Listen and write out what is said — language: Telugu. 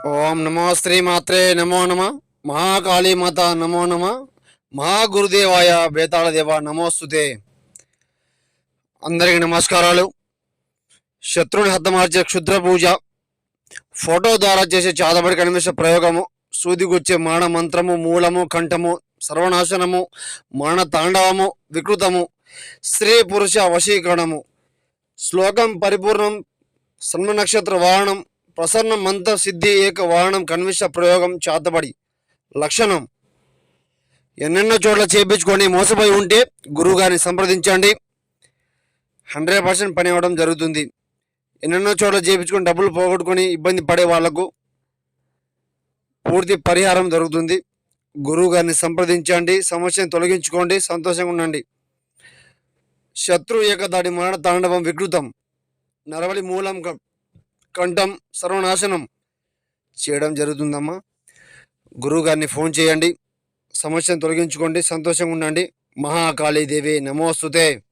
ఓం నమో శ్రీమాత్రే నమో నమ. మహాకాళీమాత నమో నమ. మహాగురుదేవాయ బేతాళదేవ నమోస్తుతే. అందరికీ నమస్కారాలు. శత్రుని హతమార్చే క్షుద్ర పూజ. ఫోటో ద్వారా చేసే చాదబడి కనిపించే ప్రయోగము. సూదిగుచ్చే మరణ మంత్రము మూలము కంఠము సర్వనాశనము మాణ తాండవము వికృతము స్త్రీ పురుష వశీకరణము. శ్లోకం పరిపూర్ణం సన్మ నక్షత్ర వాహనం ప్రసన్న మంత సిద్ధి ఏక వాహనం కన్విష ప్రయోగం చాతబడి. లక్షణం. ఎన్నెన్నో చోట్ల చేయించుకొని మోసపోయి ఉంటే గురువు గారిని సంప్రదించండి. హండ్రెడ్ పర్సెంట్ పని అవ్వడం జరుగుతుంది. ఎన్నెన్నో చోట్ల చేయించుకొని డబ్బులు పోగొట్టుకొని ఇబ్బంది పడే వాళ్ళకు పూర్తి పరిహారం దొరుకుతుంది. గురువు గారిని సంప్రదించండి. సమస్యను తొలగించుకోండి. సంతోషంగా ఉండండి. శత్రు ఏకదాడి మరణ తాండవం వికృతం. నరవలి మూలం కంఠం సర్వనాశనం చేయడం జరుగుతుందమ్మా. గురువు గారిని ఫోన్ చేయండి. సమస్యను తొలగించుకోండి. సంతోషంగా ఉండండి. మహాకాళీదేవి నమోస్తుతే.